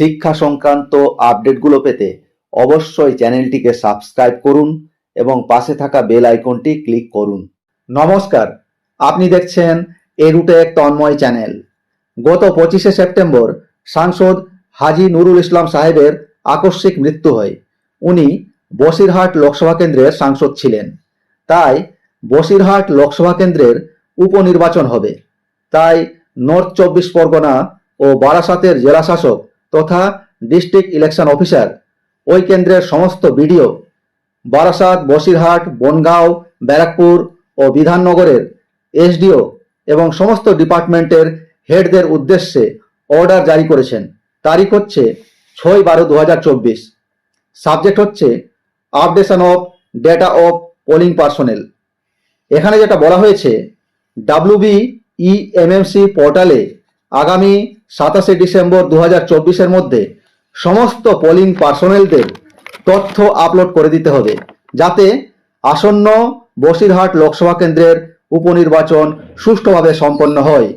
শিক্ষা সংক্রান্ত আপডেটগুলো পেতে অবশ্যই চ্যানেলটিকে সাবস্ক্রাইব করুন এবং পাশে থাকা বেল আইকনটি ক্লিক করুন। নমস্কার, আপনি দেখছেন এরুটেক তন্ময় চ্যানেল। গত পঁচিশে সেপ্টেম্বর সাংসদ হাজি নুরুল ইসলাম সাহেবের আকস্মিক মৃত্যু হয়। উনি বসিরহাট লোকসভা কেন্দ্রের সাংসদ ছিলেন। তাই বসিরহাট লোকসভা কেন্দ্রের উপনির্বাচন হবে। তাই নর্থ চব্বিশ পরগনা ও বারাসাতের জেলা শাসক তথা ডিস্ট্রিক্ট ইলেকশন অফিসার। ওই কেন্দ্রের সমস্ত বিডিও বারাসাত, বসিরহাট, বনগাঁও, ব্যারাকপুর ও বিধাননগরের এসডিও এবং সমস্ত ডিপার্টমেন্টের হেডদের উদ্দেশ্যে অর্ডার জারি করেছেন। তারিখ হচ্ছে ছয় বারো দু সাবজেক্ট হচ্ছে updation of data of polling personnel. এখানে যেটা বলা হয়েছে ডাব্লিউবি ইএমএমসি পোর্টালে আগামী সাতাশে ডিসেম্বর দু হাজার চব্বিশের মধ্যে সমস্ত পোলিং পার্সোনেলদের তথ্য আপলোড করে দিতে হবে, যাতে আসন্ন বসিরহাট লোকসভা কেন্দ্রের উপনির্বাচন সুষ্ঠুভাবে সম্পন্ন হয়।